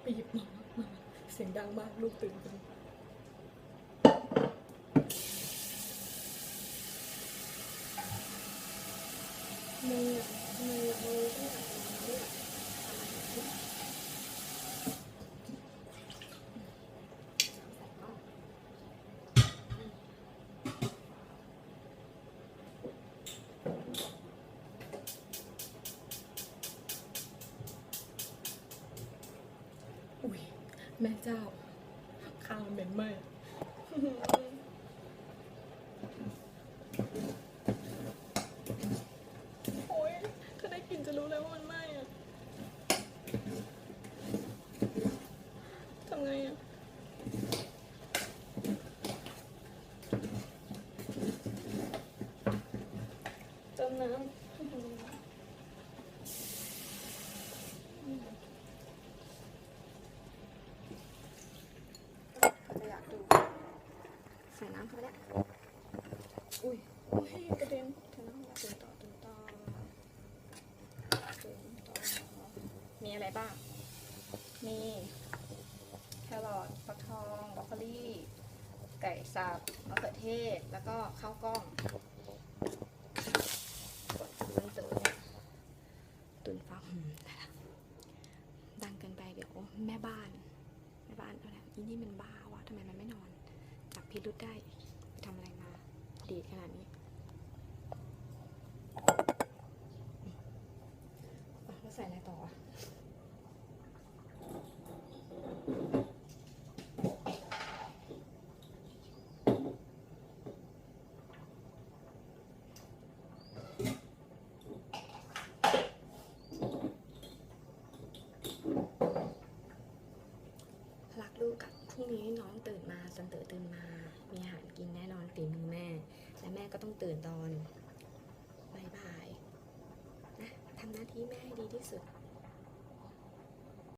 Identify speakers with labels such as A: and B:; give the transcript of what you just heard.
A: ไปหยิบมามาเสียงดังมากลูกตื่นกันไม่ อุ้ยแม่เจ้าข้าวเหม็นไหมโอ้ยถ้าได้กลินจะรู้เลยว่ามันไหม้อะทำไงอะ เติมน้ำ
B: เขาจะอยากดูใส่น้ำเข้าไปเนี่ย
A: อุ้ยอุ้ยกระเด็น
B: เธอน้ำตื่นต่อตื่นต่อตื่นต่อมีอะไรบ้าง มีแครอทฟักทองบรอกโคลีไก่สับมะเขือเทศ แล้วก็ข้าวกล้องมันตื่นเนี่ยตื่นฟังได้ละดังเกินไปเดี๋ยวแม่บ้านานเอาละอีนี่มันบ้าวะทำไมมันไม่นอน จับพิรุษได้ไปทำอะไรมาดีดขนาดนี้อะแล้วใส่อะไรต่ออะรักลูกอะพ รุ่งนี้น้องตื่นมาสันเตอตื่นมา มีอาหารกินแน่นอนฝีมือแม่ และแม่ก็ต้องตื่นตอนบ่ายๆนะทำหน้าที่แม่ให้ดีที่สุด